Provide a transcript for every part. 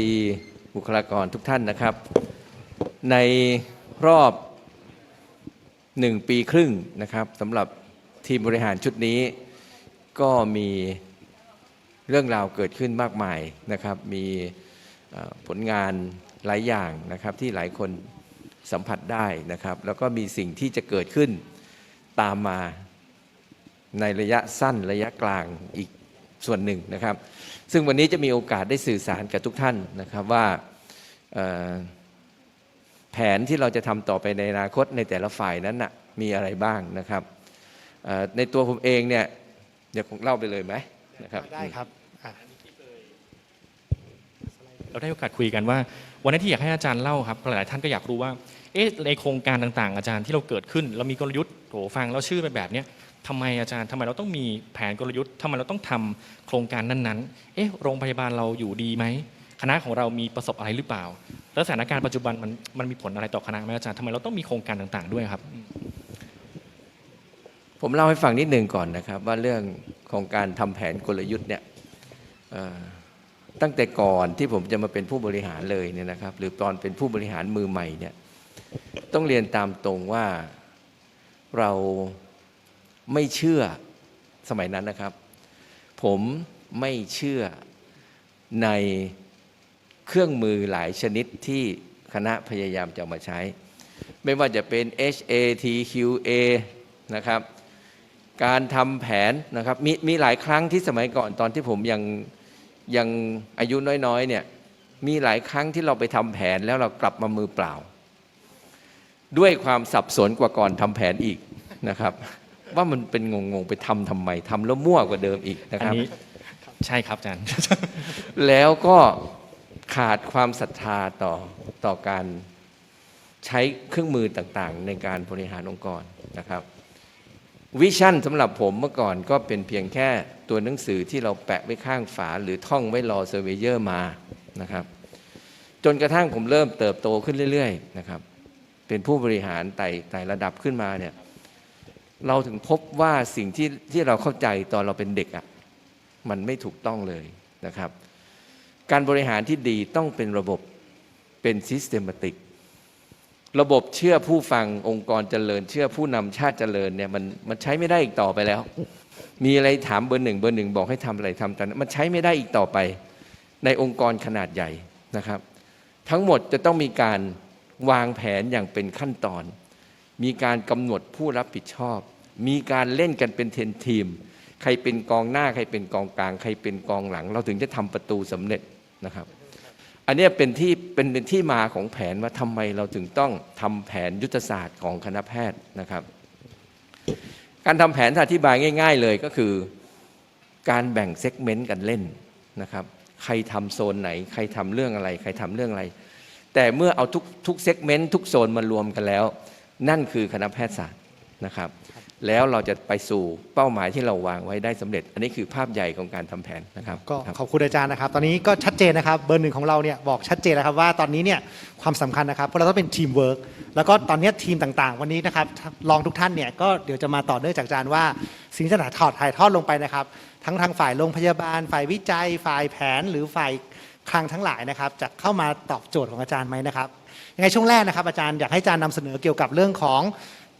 ดีบุคลากรทุกท่านนะครับ ในรอบหนึ่งปีครึ่งนะครับสำหรับทีมบริหารชุดนี้ ก็มีเรื่องราวเกิดขึ้นมากมายนะครับ มีผลงานหลายอย่างนะครับที่หลายคนสัมผัสได้นะครับ แล้วก็มีสิ่งที่จะเกิดขึ้นตามมาในระยะสั้นระยะกลางอีก ส่วนหนึ่งนะครับ ซึ่งวันนี้จะมีโอกาสได้สื่อสารกับทุกท่านนะครับว่าเอ่อแผนที่เราจะทำต่อไปในอนาคตในแต่ละฝ่ายนั้นนะมีอะไรบ้างนะครับเอ่อในตัวผมเองเนี่ยเดี๋ยวผมเล่าไปเลยไหมนะครับได้ครับอะเราได้โอกาสคุยกันว่า วันนั้นที่อยากให้อาจารย์เล่าครับหลายๆท่านก็อยากรู้ว่าเอ๊ะในโครงการต่างๆ อาจารย์ที่เราเกิดขึ้น เรามีกลยุทธ์โหฟังแล้วชื่อไปแบบเนี้ย ทำไมอาจารย์ทำไมเราต้องมีแผนกลยุทธ์ทำไมเราต้องทำโครงการนั้นๆ เอ๊ะโรงพยาบาลเราอยู่ดีไหมคณะของเรามีประสบอะไรหรือเปล่า แล้วสถานการณ์ปัจจุบันมันมันมีผลอะไรต่อคณะไหมอาจารย์ทำไมเราต้องมีโครงการต่างๆด้วยครับ ผมเล่าให้ฟังนิดหนึ่งก่อนนะครับ ว่าเรื่องของการทำแผนกลยุทธ์เนี่ยตั้งแต่ก่อนที่ผมจะมาเป็นผู้บริหารเลยเนี่ยนะครับ หรือตอนเป็นผู้บริหารมือใหม่เนี่ยต้องเรียนตามตรงว่าเรา ไม่เชื่อสมัยนั้นนะครับ ผมไม่เชื่อในเครื่องมือหลายชนิดที่คณะพยายามจะมาใช้ ไม่ว่าจะเป็น HATQA นะครับ การทำแผนนะครับมีมีหลายครั้งที่สมัยก่อนตอนที่ผมยังยังอายุน้อยๆเนี่ยมีหลายครั้งที่เราไปทำแผนแล้วเรากลับมามือเปล่า ด้วยความสับสนกว่าก่อนทำแผนอีกนะครับ ว่ามันเป็นงงๆไปทำทำไมทำแล้วมั่วกว่าเดิมอีกนะอัคนรับนี้ใช่ครับอาจารย์ แล้วก็ขาดความศรัทธาต่อต่อการใช้เครื่องมือต่างๆ ในการบริหารองค์กรนะครับวิชั่นสำหรับผมเมื่อก่อนก็เป็นเพียงแค่ตัวหนังสือที่เราแปะไว้ข้างฝา หรือท่องไว้รอเซอร์เวเยอร์มานะครับ จนกระทั่งผมเริ่มเติบโตขึ้นเรื่อย ๆ นะครับ เป็นผู้บริหารไต่ไต่ระดับขึ้นมาเนี่ย เราถึงพบว่าสิ่งที่ที่เราเข้าใจตอนเราเป็นเด็กอะ่ะมันไม่ถูกต้องเลยนะครับ การบริหารที่ดีต้องเป็นระบบเป็นซิสเตมติกระบบเชื่อผู้ฟังองค์กรเจริญ เชื่อผู้นำชาติเจริญเนี่ยมันมันใช้ไม่ได้อีกต่อไปแล้ว มีอะไรถามเบอร์หนึ่งเบอร์หนึ่งบอกให้ทำอะไรทำตามนั้นมันใช้ไม่ได้อีกต่อไป ในองค์กรขนาดใหญ่นะครับ ทั้งหมดจะต้องมีการวางแผนอย่างเป็นขั้นตอน มีการกำหนดผู้รับผิดชอบ มีการเล่นกันเป็นเทนทีม ใครเป็นกองหน้า ใครเป็นกองกลาง ใครเป็นกองหลัง เราถึงจะทำประตูสำเร็จนะครับ อันนี้เป็นที่เป็นเป็นที่มาของแผนว่าทำไมเราถึงต้องทำแผนยุทธศาสตร์ของคณะแพทย์นะครับ การทำแผนอธิบายง่าย ๆ เลยก็คือ การแบ่งเซกเมนต์กันเล่นนะครับ ใครทำโซนไหน ใครทำเรื่องอะไร ใครทำเรื่องอะไร แต่เมื่อเอาทุกทุกเซกเมนต์ทุกโซนมารวมกันแล้ว นั่นคือคณะแพทยศาสตร์ นะครับ แล้วเราจะไปสู่เป้าหมายที่เราวางไว้ได้สำเร็จ อันนี้คือภาพใหญ่ของการทำแผนนะครับ ก็ครับขอบคุณอาจารย์นะครับ ตอนนี้ก็ชัดเจนนะครับ เบอร์หนึ่งของเราเนี่ยบอกชัดเจนนะครับว่าตอนนี้เนี่ยความสำคัญนะครับเพราะเราต้องเป็นทีมเวิร์กแล้วก็ตอนนี้ทีมต่างๆ วันนี้นะครับลองทุกท่านเนี่ยก็เดี๋ยวจะมาต่อเนื่องจากอาจารย์ว่าสิ่งที่จะถ่ายทอดถ่ายทอดลงไปนะครับ ทั้งทางฝ่ายโรงพยาบาล ฝ่ายวิจัย ฝ่ายแผนหรือฝ่ายคลังทั้งหลายนะครับจะเข้ามาตอบโจทย์ของอาจารย์ไหมนะครับยังไงช่วงแรกนะครับอาจารย์อยากให้อาจารย์นำเสนอเกี่ยวกับเรื่องของ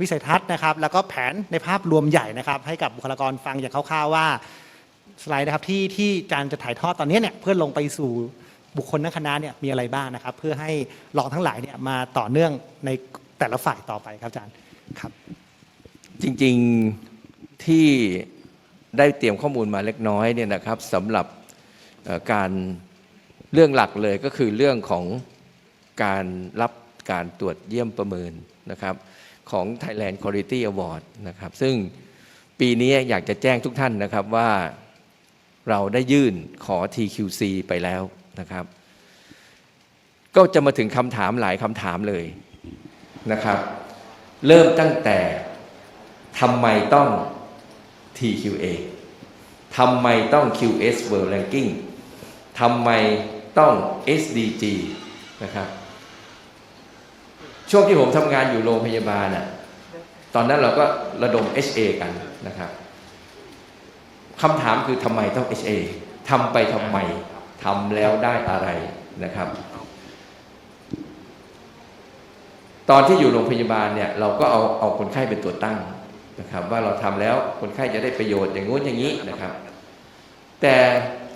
วิสัยทัศน์นะครับ แล้วก็แผนในภาพรวมใหญ่นะครับ ให้กับบุคลากรฟังอย่างคร่าวๆว่าสไลด์นะครับที่ที่อาจารย์จะถ่ายทอดตอนนี้เนี่ยเพื่อลงไปสู่บุคคลทั้งคณะเนี่ยมีอะไรบ้างนะครับ เพื่อให้รองทั้งหลายเนี่ยมาต่อเนื่องในแต่ละฝ่ายต่อไปครับอาจารย์ครับ จริงๆที่ได้เตรียมข้อมูลมาเล็กน้อยเนี่ยนะครับสำหรับการเรื่องหลักเลยก็คือเรื่องของการรับการตรวจเยี่ยมประเมินนะครับ ของ Thailand Quality Award นะครับ ซึ่งปีนี้อยากจะแจ้งทุกท่านนะครับว่าเราได้ยื่นขอ TQC ไปแล้วนะครับ ก็จะมาถึงคำถามหลายคำถามเลยนะครับ เริ่มตั้งแต่ทำไมต้อง TQA ทำไมต้อง QS World Ranking ทำไมต้อง SDG นะครับ ช่วงที่ผมทำงานอยู่โรงพยาบาลน่ะ ตอนนั้นเราก็ระดม HA กันนะครับคำถามคือทำไมต้อง HA ทำไปทำไมทำแล้วได้อะไรนะครับ ตอนที่อยู่โรงพยาบาลเนี่ย เราก็เอาเอาคนไข้เป็นตัวตั้งนะครับ ว่าเราทำแล้วคนไข้จะได้ประโยชน์อย่างงู้นอย่างนี้นะครับ แต่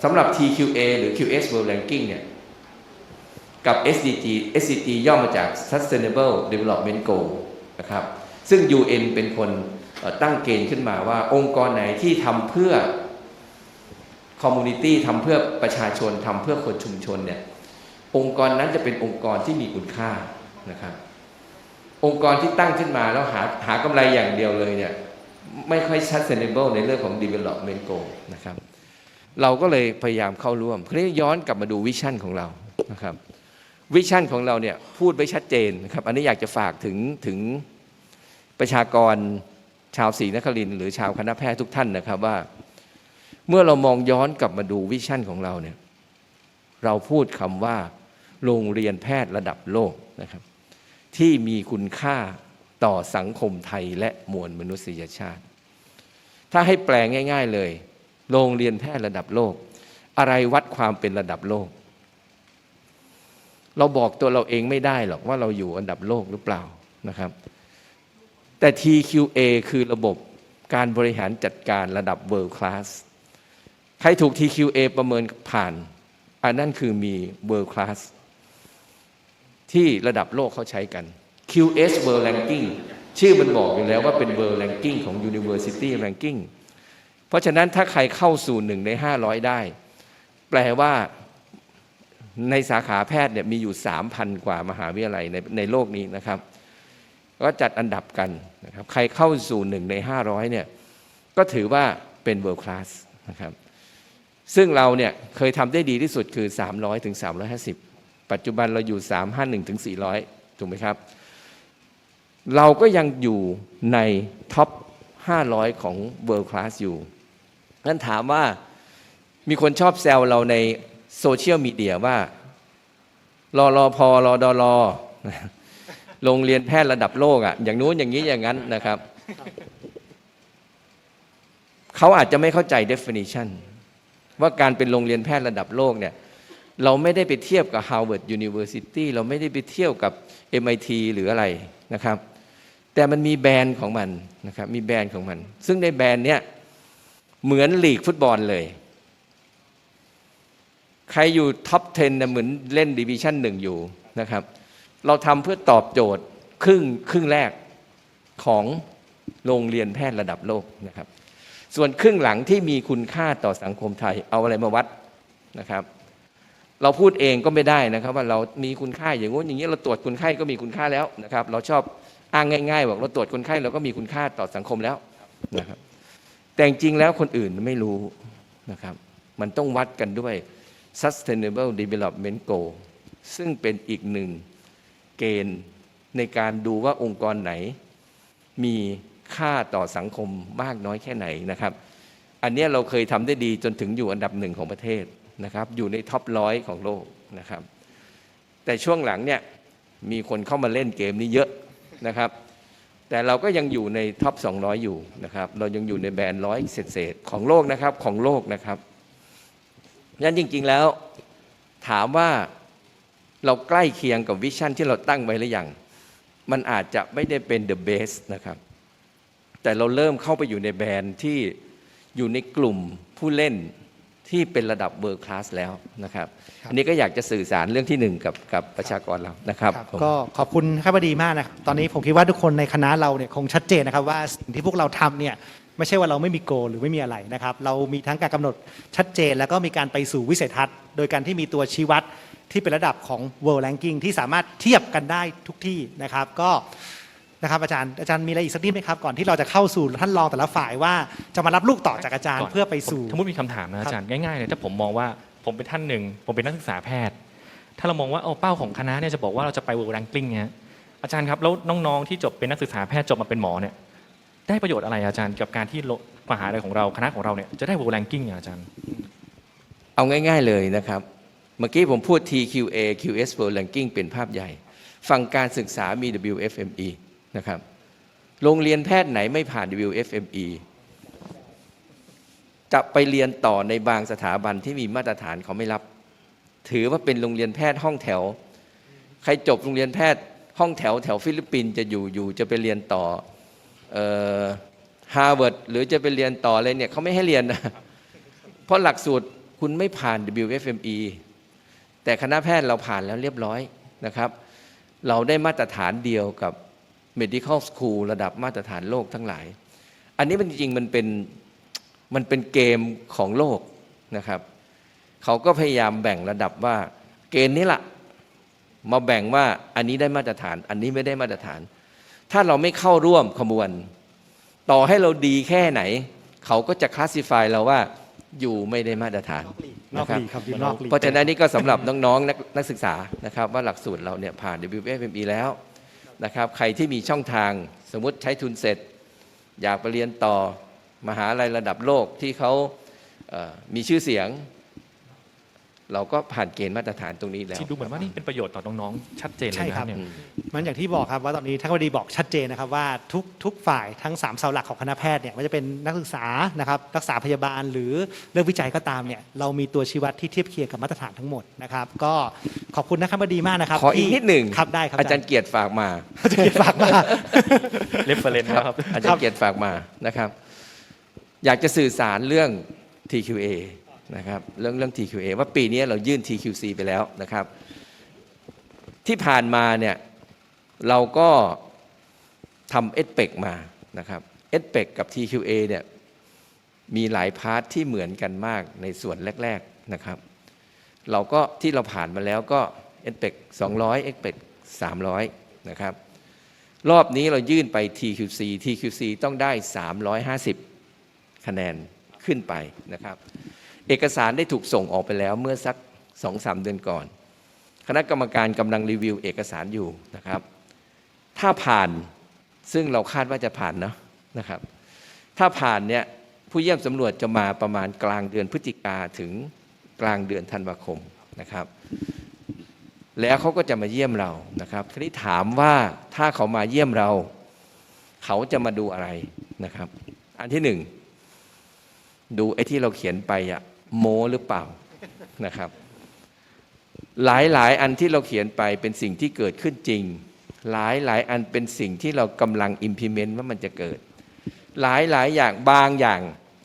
สำหรับ TQA หรือ QS World Ranking เนี่ย กับ SDG SDG ย่อมาจาก Sustainable Development Goal นะครับ ซึ่ง UN เป็นคนตั้งเกณฑ์ขึ้นมาว่าองค์กรไหนที่ทำเพื่อ Community ทำเพื่อประชาชนทำเพื่อคนชุมชนเนี่ยองค์กรนั้นจะเป็นองค์กรที่มีคุณค่านะครับ องค์กรที่ตั้งขึ้นมาแล้วหาหากำไรอย่างเดียวเลยเนี่ยไม่ค่อย sustainable ในเรื่องของ development goal นะครับ เราก็เลยพยายามเข้าร่วมคราวนี้ย้อนกลับมาดูวิชั่นของเรานะครับ วิชั่นของเราเนี่ยพูดไว้ชัดเจนนะครับ อันนี้อยากจะฝากถึงถึงประชากรชาวศรีนครินหรือชาวคณะแพทย์ทุกท่านนะครับว่า เมื่อเรามองย้อนกลับมาดูวิชั่นของเราเนี่ยเราพูดคำว่า โรงเรียนแพทย์ระดับโลกนะครับ ที่มีคุณค่าต่อสังคมไทยและมวลมนุษยชาติ ถ้าให้แปลง่าย ๆเลย โรงเรียนแพทย์ระดับโลก อะไรวัดความเป็นระดับโลก เราบอกตัวเราเองไม่ได้หรอกว่าเราอยู่อันดับโลกหรือเปล่านะครับ แต่ TQA คือระบบการบริหารจัดการระดับ world class ใครถูก TQA ประเมินผ่าน อันนั้นคือมี world class ที่ระดับโลกเขาใช้กัน QS World Ranking ชื่อมันบอกอยู่แล้วว่าเป็น World Ranking ของ University Ranking เพราะฉะนั้นถ้าใครเข้าสู่หนึ่งใน 500 ได้ แปลว่า ในสาขาแพทย์เนี่ยมีอยู่ 3,000 กว่ามหาวิทยาลัยในในโลกนี้นะครับ ก็จัดอันดับกันนะครับ ใครเข้าสู่หนึ่งใน 500เนี่ยก็ถือว่าเป็น world class นะครับ ซึ่งเราเนี่ยเคยทำได้ดีที่สุดคือ 300ถึง350 ปัจจุบันเราอยู่ 351ถึง400 ถูกไหมครับ เราก็ยังอยู่ในท็อป 500 ของ world class อยู่งั้นถามว่ามีคนชอบแซวเราใน โซเชียลมีเดียว่ารอรอพอรอดอรอโรงเรียนแพทย์ระดับโลกอะอย่างนู้นอย่างนี้อย่างนั้นนะครับ เขาอาจจะไม่เข้าใจ definition ว่าการเป็นโรงเรียนแพทย์ระดับโลกเนี่ย เราไม่ได้ไปเทียบกับ Harvard University เราไม่ได้ไปเที่ยวกับ MIT หรืออะไรนะครับ แต่มันมีแบรนด์ของมันนะครับ มีแบรนด์ของมัน ซึ่งในแบรนด์เนี้ยเหมือนลีกฟุตบอลเลย ใครอยู่ท็อป 10เนี่ยเหมือนเล่นดิวิชั่นหนึ่งอยู่นะครับ เราทำเพื่อตอบโจทย์ครึ่งครึ่งแรกของโรงเรียนแพทย์ระดับโลกนะครับ ส่วนครึ่งหลังที่มีคุณค่าต่อสังคมไทยเอาอะไรมาวัดนะครับ เราพูดเองก็ไม่ได้นะครับ ว่าเรามีคุณค่าอย่างงู้นอย่างนี้เราตรวจคนไข้ก็มีคุณค่าแล้วนะครับ เราชอบอ้างง่ายๆบอกเราตรวจคนไข้เราก็มีคุณค่าต่อสังคมแล้วนะครับ แต่จริงแล้วคนอื่นไม่รู้นะครับ มันต้องวัดกันด้วย sustainable development goal ซึ่งเป็นอีกหนึ่งเกณฑ์ในการดูว่าองค์กรไหน มีค่าต่อสังคมมากน้อยแค่ไหนนะครับ อันนี้เราเคยทำได้ดีจนถึงอยู่อันดับหนึ่งของประเทศนะครับ อยู่ในท็อปร้อยของโลกนะครับ แต่ช่วงหลังเนี่ยมีคนเข้ามาเล่นเกมนี้เยอะนะครับ แต่เราก็ยังอยู่ในท็อป 200 อยู่นะครับ เรายังอยู่ในแบรนด์ร้อยเศษของโลกนะครับของโลกนะครับ งั้นจริง ๆแล้วถามว่าเราใกล้เคียงกับวิชั่นที่เราตั้งไว้หรือยัง มันอาจจะไม่ได้เป็น the best นะครับ แต่เราเริ่มเข้าไปอยู่ในแบรนด์ที่อยู่ในกลุ่มผู้เล่นที่เป็นระดับเบอร์คลาสแล้วนะครับ อันนี้ก็อยากจะสื่อสารเรื่องที่หนึ่งกับกับประชากรเรานะครับครับผมก็ขอบคุณครับดีมากนะครับ ตอนนี้ผมคิดว่าทุกคนในคณะเราเนี่ยคงชัดเจนนะครับว่าสิ่งที่พวกเราทำเนี่ย ไม่ใช่ว่าเราไม่มีโก หรือไม่มีอะไรนะครับ เรามีทั้งการกำหนดชัดเจน แล้วก็มีการไปสู่วิสัยทัศน์ โดยการที่มีตัวชี้วัดที่เป็นระดับของ world ranking ที่สามารถเทียบกันได้ทุกที่นะครับ ก็นะครับอาจารย์อาจารย์มีอะไรอีกสักนิดไหมครับ ก่อนที่เราจะเข้าสู่ท่านรองแต่ละฝ่ายว่าจะมารับลูกต่อจากอาจารย์ก่นเพื่อไปสู่สมมติมีคำถามนะอาจารย์ง่ายๆเลยถ้าผมมองว่าผมเป็นท่านหนึ่งผมเป็นนักศึกษาแพทย์ ถ้าเรามองว่าเอาเป้าของคณะเนี่ยจะบอกว่าเราจะไป world ranking เนี่ยอาจารย์ครับแล้วน้องๆที่จบเป็นนักศึกษาแพทย์จบมาเป็นหมอเนี่ย ได้ประโยชน์อะไรอาจารย์ กับการที่มหาลัยของเราคณะของเราเนี่ยจะได้ world ranking อาจารย์ เอาง่ายๆเลยนะครับ เมื่อกี้ผมพูด TQA QS World Ranking เป็นภาพใหญ่ ฝั่งการศึกษามี WFME นะครับโรงเรียนแพทย์ไหนไม่ผ่าน WFME จะไปเรียนต่อในบางสถาบันที่มีมาตรฐานเขาไม่รับ ถือว่าเป็นโรงเรียนแพทย์ห้องแถว ใครจบโรงเรียนแพทย์ห้องแถวแถวฟิลิปปินส์จะอยู่อยู่จะไปเรียนต่อ ฮาร์วาร์ดหรือจะไปเรียนต่ออะไรเนี่ยเขาไม่ให้เรียนนะเพราะหลักสูตรคุณไม่ผ่าน WFME แต่คณะแพทย์เราผ่านแล้วเรียบร้อยนะครับ เราได้มาตรฐานเดียวกับ medical school ระดับมาตรฐานโลกทั้งหลาย อันนี้มันจริงมันเป็นมันเป็นเกมของโลกนะครับเขาก็พยายามแบ่งระดับว่า เกณฑ์นี้ละมาแบ่งว่าอันนี้ได้มาตรฐาน อันนี้ไม่ได้มาตรฐาน ถ้าเราไม่เข้าร่วมขบวน ต่อให้เราดีแค่ไหน เขาก็จะคลาสสิฟายเราว่าอยู่ไม่ได้มาตรฐานนอกลีกครับอยู่นอกลีกเพราะฉะนั้นนี่ก็สำหรับน้องๆนักนักศึกษานะครับ ว่าหลักสูตรเราเนี่ยผ่าน WFME แล้วนะครับ ใครที่มีช่องทางสมมติใช้ทุนเสร็จ อยากไปเรียนต่อมหาลัยระดับโลกที่เขาเอ่อมีชื่อเสียง เราก็ผ่านเกณฑ์มาตรฐานตรงนี้แล้ว ที่ดูเหมือนว่านี่เป็นประโยชน์ต่อน้องๆชัดเจนเลยใช่นะครับเนี่ย มันอย่างที่บอกครับว่าตอนนี้ท่านวดีบอกชัดเจนนะครับว่าทุกทุกฝ่ายทั้งสามเสาหลักของคณะแพทย์เนี่ยว่าจะเป็นนักศึกษานะครับรักษาพยาบาลหรือเรื่องวิจัยก็ตามเนี่ยเรามีตัวชี้วัดที่เทียบเคียงกับมาตรฐานทั้งหมดนะครับก็ขอบคุณนะครับวดีมากนะครับขออีกที่นิดหนึ่งครับได้ครับอาจารย์เกียรติฝากมา อาจารย์เกียรติฝากมา เรฟเฟรนซ์ครับ อาจารย์เกียรติฝากมานะครับ อยากจะสื่อสารเรื่อง TQA นะครับเรื่องเรื่อง TQA ว่าปีนี้เรายื่น TQC ไปแล้วนะครับ ที่ผ่านมาเนี่ยเราก็ทำเอ p เปกมานะครับเอ p เปกกับ TQA เนี่ยมีหลายพาร์ทที่เหมือนกันมากในส่วนแรก ๆนะครับ เราก็ที่เราผ่านมาแล้วก็เอ p เปก200เอ p เปก300นะครับ รอบนี้เรายื่นไป TQC TQC ต้องได้ 350 คะแนนขึ้นไปนะครับ เอกสารได้ถูกส่งออกไปแล้วเมื่อสัก2-3เดือนก่อน คณะกรรมการกำลังรีวิวเอกสารอยู่นะครับ ถ้าผ่านซึ่งเราคาดว่าจะผ่านเนาะนะครับ ถ้าผ่านเนี่ยผู้เยี่ยมสำรวจจะมาประมาณกลางเดือนพฤศจิกาถึงกลางเดือนธันวาคมนะครับ แล้วเขาก็จะมาเยี่ยมเรานะครับทีนี้ถามว่าถ้าเขามาเยี่ยมเรา เขาจะมาดูอะไรนะครับ อันที่หนึ่งดูไอ้ที่เราเขียนไปอะ โมหรือเปล่านะครับ หลายหลายอันที่เราเขียนไปเป็นสิ่งที่เกิดขึ้นจริง หลายหลายอันเป็นสิ่งที่เรากำลัง implement ว่ามันจะเกิด หลายหลายอย่างบางอย่าง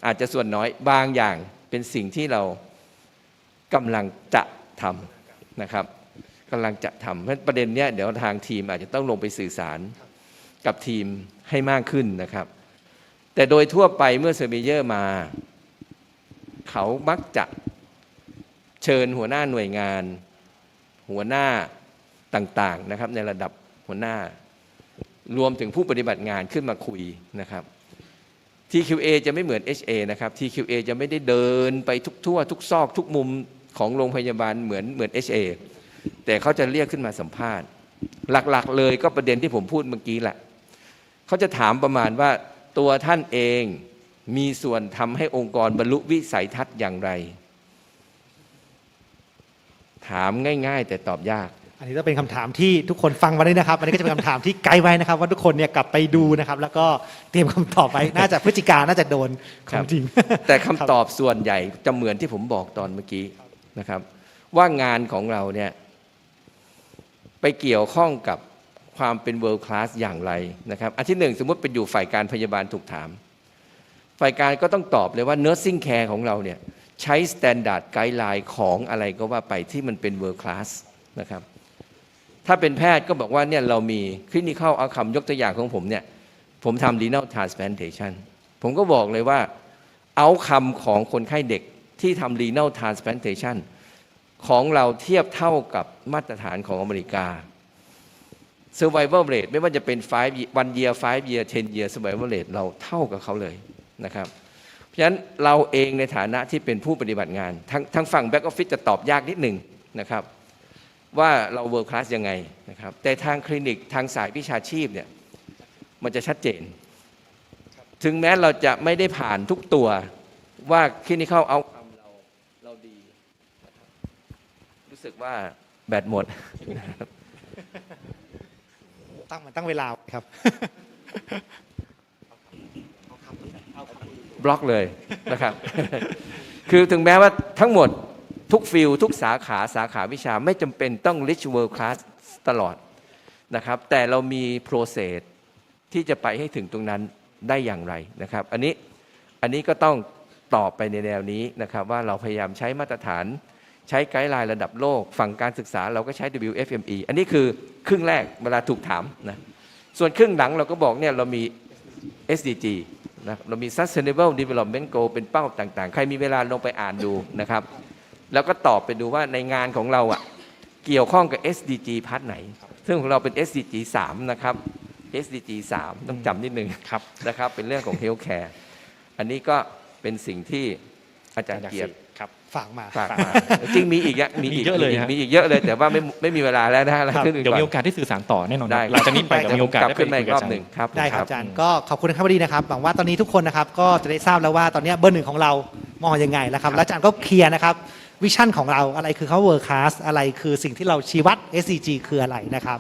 อาจจะส่วนน้อยบางอย่างเป็นสิ่งที่เรากำลังจะทำนะครับกำลังจะทำเพราะฉะนั้นประเด็นเนี้ยเดี๋ยวทางทีมอาจจะต้องลงไปสื่อสารกับทีมให้มากขึ้นนะครับ แต่โดยทั่วไปเมื่อเซอร์เบเยอร์มา เขามักจะเชิญหัวหน้าหน่วยงาน หัวหน้าต่างๆนะครับ ในระดับหัวหน้ารวมถึงผู้ปฏิบัติงานขึ้นมาคุยนะครับ TQA จะไม่เหมือน HA นะครับ TQA จะไม่ได้เดินไปทุกทั่ว ทุกซอกทุกมุมของโรงพยาบาลเหมือนเหมือน HA แต่เขาจะเรียกขึ้นมาสัมภาษณ์ หลักๆ เลยก็ประเด็นที่ผมพูดเมื่อกี้แหละเขาจะถามประมาณว่าตัวท่านเอง มีส่วนทำให้องค์กรบรรลุวิสัยทัศน์อย่างไร ถามง่าย ๆ แต่ตอบยาก อันนี้ต้องเป็นคำถามที่ทุกคนฟังไว้ด้วยนะครับ อันนี้ก็จะเป็นคำถามที่ไกด์ไว้นะครับ ว่าทุกคนเนี่ยกลับไปดูนะครับ แล้วก็เตรียมคำตอบไว้ น่าจะพฤศจิกาน่าจะโดนขครัองบจริง แต่คำตอบส่วนใหญ่จะเหมือนที่ผมบอกตอนเมื่อกี้นะครับ ว่างานของเราเนี่ยไปเกี่ยวข้องกับความเป็น world class อย่างไรนะครับ อันที่หนึ่งสมมติเป็นอยู่ฝ่ายการพยาบาลถูกถาม ฝ่ายการก็ต้องตอบเลยว่า nursing care ของเราเนี่ยใช้ standard guideline ของอะไรก็ว่าไปที่มันเป็น world class นะครับ ถ้าเป็นแพทย์ก็บอกว่าเนี่ยเรามี clinical outcome ยกตัวอย่างของผมเนี่ย ผมทำ renal transplantation ผมก็บอกเลยว่าเอาคำของคนไข้เด็กที่ทำ renal transplantation ของเราเทียบเท่ากับมาตรฐานของอเมริกา survival rate ไม่ว่าจะเป็น5 one year 5 year 10 year survival rate เราเท่ากับเขาเลย นะครับ เพราะฉะนั้นเราเองในฐานะที่เป็นผู้ปฏิบัติงาน ทั้งทั้งฝั่ง back office จะตอบยากนิดหนึ่งนะครับ ว่าเรา world class ยังไงนะครับ แต่ทางคลินิกทางสายวิชาชีพเนี่ยมันจะชัดเจน ถึงแม้เราจะไม่ได้ผ่านทุกตัวว่าคลินิเข้าเอาคำเราเราดีรู้สึกว่าแบตหมดตั้งมันตั้งเวลาครับ บล็อกเลยนะครับ คือถึงแม้ว่าทั้งหมดทุกฟิลทุกสาขาสาขาวิชาไม่จำเป็นต้อง rich world class ตลอดนะครับ แต่เรามี process ที่จะไปให้ถึงตรงนั้นได้อย่างไรนะครับ อันนี้อันนี้ก็ต้องตอบไปในแนวนี้นะครับว่าเราพยายามใช้มาตรฐานใช้ไกด์ไลน์ระดับโลก ฝั่งการศึกษาเราก็ใช้ WFME อันนี้คือครึ่งแรกเวลาถูกถามนะส่วนครึ่งหลังเราก็บอกเนี่ยเรามี SDG นะเรามี Sustainable Development Goal เป็นเป้าต่างๆ ใครมีเวลาลงไปอ่านดูนะครับ แล้วก็ตอบไปดูว่าในงานของเราอะเกี่ยวข้องกับ SDG พาร์ทไหน ซึ่งของเราเป็น SDG 3 นะครับ SDG 3 ต้องจำนิดนึงครับนะครับ เป็นเรื่องของ Healthcare อันนี้ก็เป็นสิ่งที่อาจารย์เกียรติ ครับฝากมาฝากมาจริงมีอีกอะมีมีอีกเยอะเลยมีกฮะ มีอีกเยอะเลยแต่ว่าไม่ไม่มีเวลาแล้วนะฮะเราครับขึ้นอื่นเดี๋ยวก่อนมีโอกาสได้สื่อสารต่อแน่นอนได้ หลังจากนี้ไปเดี๋ยวมีโอกาสกลับได้ไปขึ้นมาคุอียกกับรอบอาจารหนึ่งย์ครับได้ครับอาจารย์ก็ขอบคุณนะครับพอดีนะครับหวังว่าตอนนี้ทุกคนนะครับก็จะได้ทราบแล้วว่าตอนนี้เบอร์หนึ่งของเรามองยังไงนะครับแล้วอาจารย์ก็เคลียร์นะครับวิชั่นของเราอะไรคือเขาเวิร์คคลาสอะไรคือสิ่งที่เราชี้วัด SCG คืออะไรนะครับ